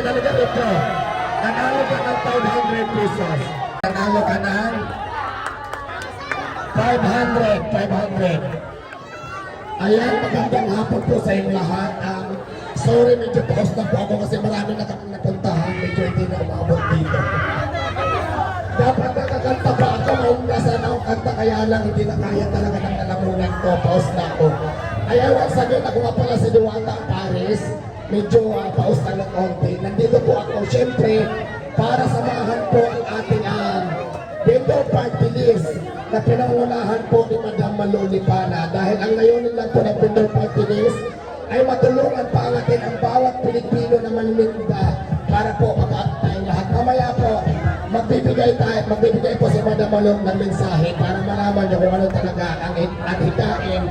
talaga ito. Nanalo ka ng 500 pesos. Nanalo ka ng 500, 500. Ayan, magandang hapon po sa inyong lahat. Um, sorry, medyo pause na po ako kasi marami na kami napuntahan. Medyo hindi na umabot dito. Dapat nakakanta pa ako, mauna sana ako kanta, kaya lang hindi na kaya talaga ng lalamunan ko. Pause na ako. Kaya once again, ako nga pala si Duwata Paris. Medyo uh, pause na ng konti. Nandito po ako, syempre, para samahan po ang ating um, vendor party list na pinangunahan po ni Madam Malulipana. Dahil ang layunin lang po ng vendor party list ay matulungan pa natin ang bawat Pilipino na manuninda para po makaat tayong lahat. Mamaya po, magbibigay tayo, magbibigay po si Madam Malong ng mensahe para malaman niyo kung ano talaga ang, ang hikain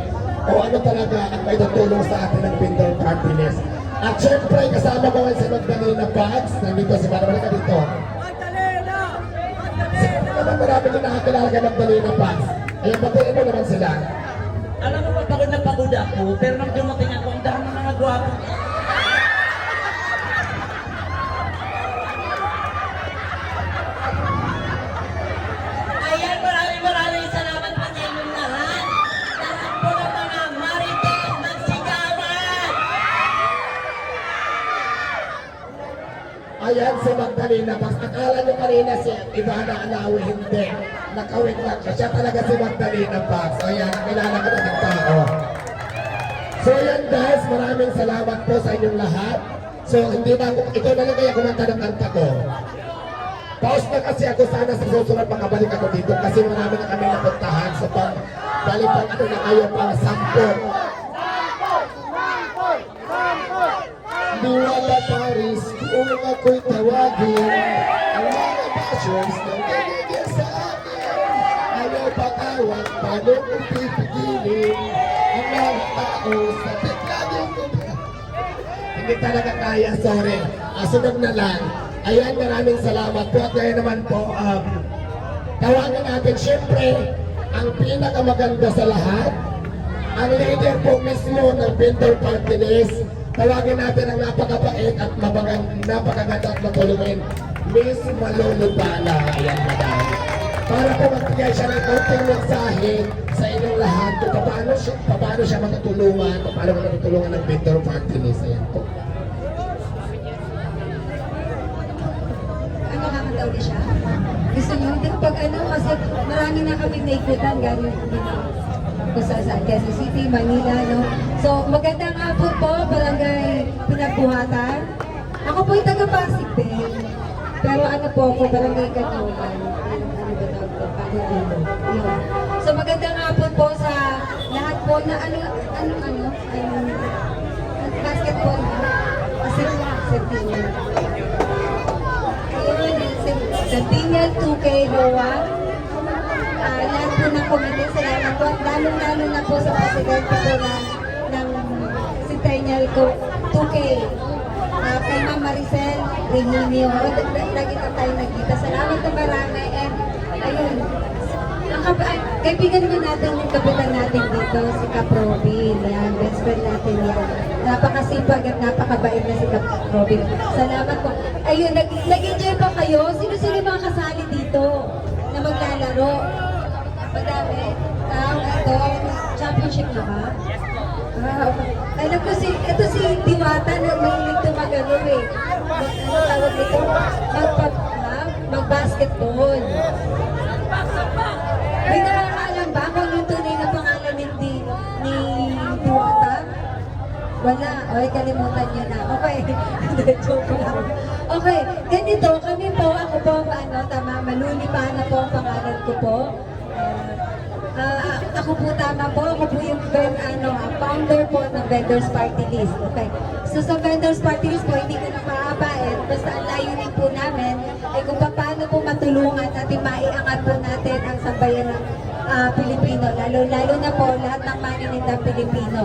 o ano talaga ang may tutulong sa atin ng vendor party list. At syempre, kasama ko ngayon si Magdalena Pags. Nandito si Madam Malika dito. Sino naman marami din nakakilala kay Magdalena Pags? Ayan, batiin mo naman sila. Alam mo ba, pagod na pagod ako, pero nang dumating ako, ang dami mga gwapo. Ayan si Magdalena Pags. Akala nyo kanina si Ivana Alawi, hindi. Nakawit lang siya. Siya talaga si Magdalena Pags. O yan, nakilala ka na ng tao. So yan guys, maraming salamat po sa inyong lahat. So hindi na ako, ikaw na lang kaya kumanta ng kanta ko. Pause na kasi ako sana sa susunod makabalik ako dito kasi marami na kami napuntahan. So pang balik pang ano na kayo pang sampo. Diwata Paris, kung ako'y tawagin Ang mga passions na nagigil sa akin. Ayaw patawag, paano kong pipigilin Ang mga tao sa tekladong ko Hindi talaga kaya, sorry. Ah, Sunod na lang. Ayan, maraming salamat po. At ngayon naman po, um, tawagan natin syempre Ang pinakamaganda sa lahat ang leader po mismo ng vendor party list, tawagin natin ang napakabait at mabagang, napakaganda at matulungin, Miss Malulupala. Ayan, madam. Para po magbigay siya ng konting mensahe sa inyong lahat kung paano siya, paano siya matutulungan, paano matutulungan ng party list. Ayan po. ano kakataw di siya? Gusto niyo? Pag ano, kasi marami na kaming naikutan galing. Kung saan saan, Quezon City, Manila, no? So, magandang hapon po, Pinagbuhatan. Ako po yung taga-Pasig din. Pero ano po ako, barangay Katulan. Ano ba tawag ko? Pagulilo. Yun. So, magandang hapon po sa lahat po na ano, ano, ano, ano, basketball. Kasi, Serpino. Centennial 2K Rowan. Uh, lahat po ng committee, salamat po. Lalo-lalo na po sa presidente po ng, ng Centennial 2K. Uh, kay Ma'am Maricel Reginio. Lagi na tayo nagkita. Salamat na marami. And ayun, ang kap- kaibigan mo natin yung kapitan natin dito, si Cap Robin. Yan, best friend natin yan. Napakasipag at napakabait na si Cap Robin. Salamat po. Ayun, nag- nag-enjoy pa kayo? Sino-sino mga kasali dito na maglalaro? Madami. Ah, ito, championship na ba? Ah, okay. Alam ko si, ito si Diwata na mahilig ito mag-ano eh. Mag, ano tawag nito? Mag, mag, mag-basketball. May nakakaalam ba kung ano yung tunay na pangalan ni, ni, Diwata? Wala. Okay, kalimutan niyo na. Okay. Hindi, joke lang. Okay, ganito. Kami po, ako po, ano, tama, malulipa na po ang pangalan ko po. Ako po tama po, ako po yung ben, ano, founder po ng Vendors Party List. Okay. So sa Vendors Party List po, hindi ko na maabain. Basta ang layunin po namin ay kung paano po matulungan natin maiangat po natin ang sambayan ng ah, Pilipino. Lalo, lalo na po lahat ng maninindang Pilipino.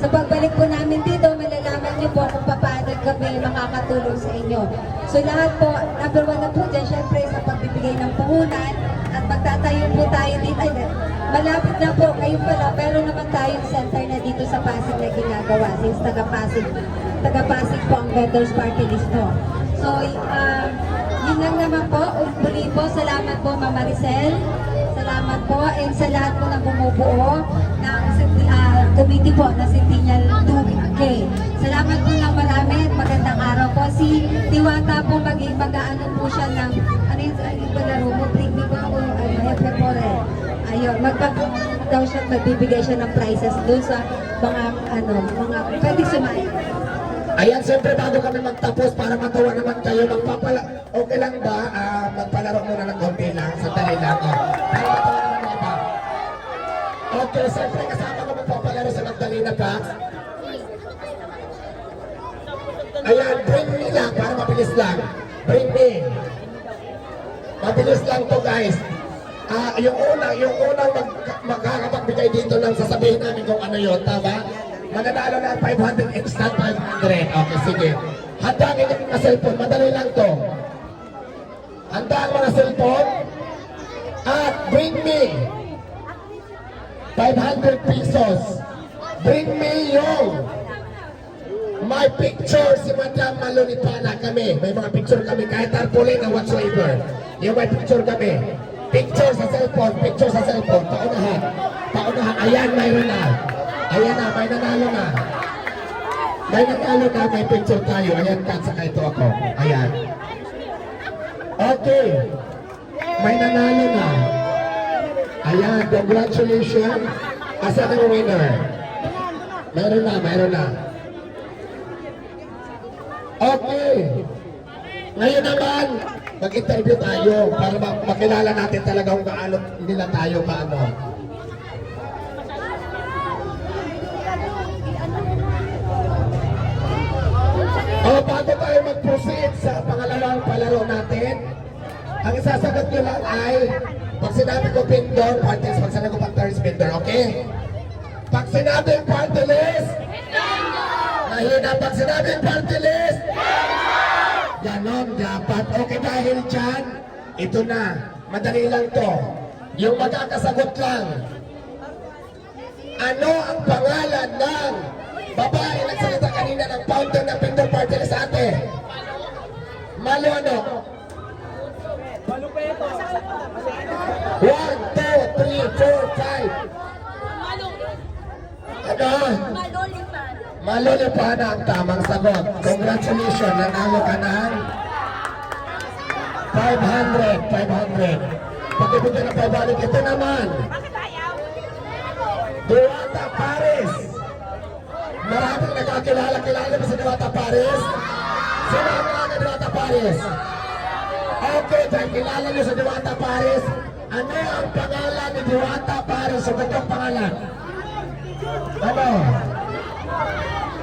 Sa pagbalik po namin dito, malalaman niyo po kung paano kami makakatulong sa inyo. So lahat po, number one na po dyan, syempre sa pagbibigay ng puhunan at magtatayo po tayo dito. Ay, malapit na po, ngayon pala, pero naman tayong center na dito sa Pasig na ginagawa, since taga Pasig taga-Pasig po ang Veterans Party List po. So, uh, yun lang naman po. Muli po, salamat po Ma'am Maricel. Salamat po and sa lahat po na bumubuo ng uh, committee po na Centennial 2K. Salamat po ng marami at magandang araw po. Si Diwata po mag mag-ano po siya ng Pore. Ayun, magpag daw siya, magbibigay siya ng prizes doon sa mga ano, mga pwede sumali. Ayan, siyempre bago kami magtapos para matuwa naman kayo, magpapala... Okay lang ba? Ah, magpalaro muna ng konti lang, sandali lang. Oh. Para iba. Okay, siyempre kasama ko magpapalaro sa Magdalena pa. Ayan, bring me lang para mabilis lang. Bring me. Mabilis lang to guys. Ah, yung una, yung unang mag, magkakapagbigay dito ng sasabihin namin kung ano yon, tama? Mananalo na 500 extra 500. Okay, sige. Handa ang inyong mga cellphone. Madali lang to. Handa ang mga cellphone. At bring me 500 pesos. Bring me yung may picture si Madam Malunipana kami. May mga picture kami kahit tarpaulin or whatsoever. Yung may picture kami. Picture sa cellphone, picture sa cellphone. Paunahan. Paunahan. Ayan, mayroon na. Ayan na, may nanalo na. May nanalo na, may picture tayo. Ayan ka, saka ito ako. Ayan. Okay. May nanalo na. Ayan, congratulations. Asa ka winner? Meron na, meron na. Okay. Ngayon naman, mag-interview tayo para ma- makilala natin talaga kung gaano nila tayo kaano. O, bago tayo mag-proceed sa pangalawang palaro natin, ang isasagot nyo lang ay, pag sinabi ko pindor, party list, pag sinabi ko pag pindor, okay? Pag sinabi party list, mahina pag sinabi party list, dapat. Okay dahil dyan, ito na. Madali lang to. Yung magkakasagot lang. Ano ang pangalan ng babae nagsalita kanina ng founder ng Pindor Party List ate? Malo ano? One, two, three, four, five. Ano? Malulipana ang tamang sagot. Congratulations, nanalo ka ng 500, 500. Pagkibigyan ng pabalik, ito naman. Duwata Paris. Maraming nakakilala, kilala mo sa Duwata Paris? Sino ang kilala Duwata Paris? Okay, dahil kilala niyo sa Duwata Paris, ano ang pangalan ni Duwata Paris sa totoong pangalan? Ano?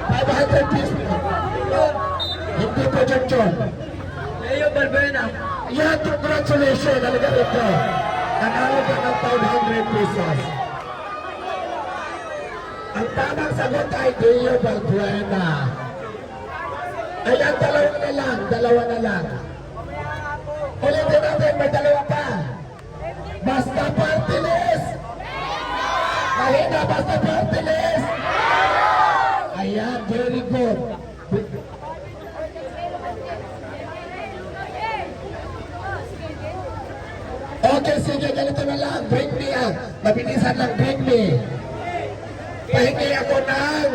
500 pesos. Hindi po dyan dyan. Leo Balbena. Yan, congratulations. Talaga ito. Nanalo ka ng 500 pesos. Ang tamang sagot ay Deo Balbuena. Ayan, dalawa na lang. Dalawa na lang. Ulitin natin, may dalawa pa. Basta party list. Mahina, basta party list. Ayan, very good. Okay, sige, ganito na lang. Bring me ah. Mabilisan lang, bring me. Pahingi ako ng...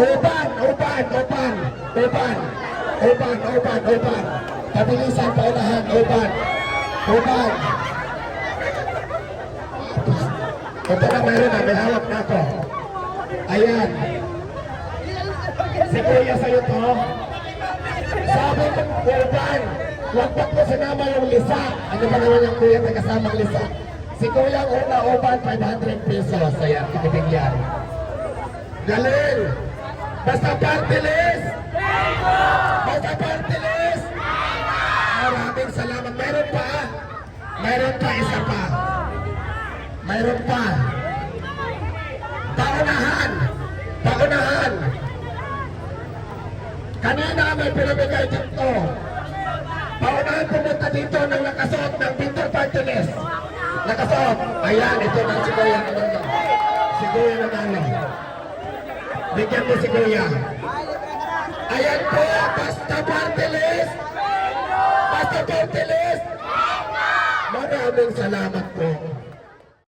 Uban, uban, uban, uban, uban, uban, uban. Pabilisan pa unahan, uban, uban. Ito na mayroon na, may hawak na ako. Ayan. Si Kuya sa'yo to. Sabi ko, Uban, huwag pa po sinama yung lisa. Ano ba naman yung kuya na kasamang lisa? Si Kuya una, Uban, 500 pesos. Ayan, pinibigyan. Galing! Basta party list! Basta party list! Maraming salamat. Meron pa? Meron pa, isa pa. Mayroon pa. Paunahan. Paunahan. Kanina may pinamigay dito. Paunahan pumunta dito ng nakasuot ng Victor Martinez. Nakasuot. Ayan, ito na si Kuya Manalo. Si Kuya Manalo. Bigyan mo si Kuya. Ayan po, Basta Martinez. Basta Martinez. Maraming salamat po.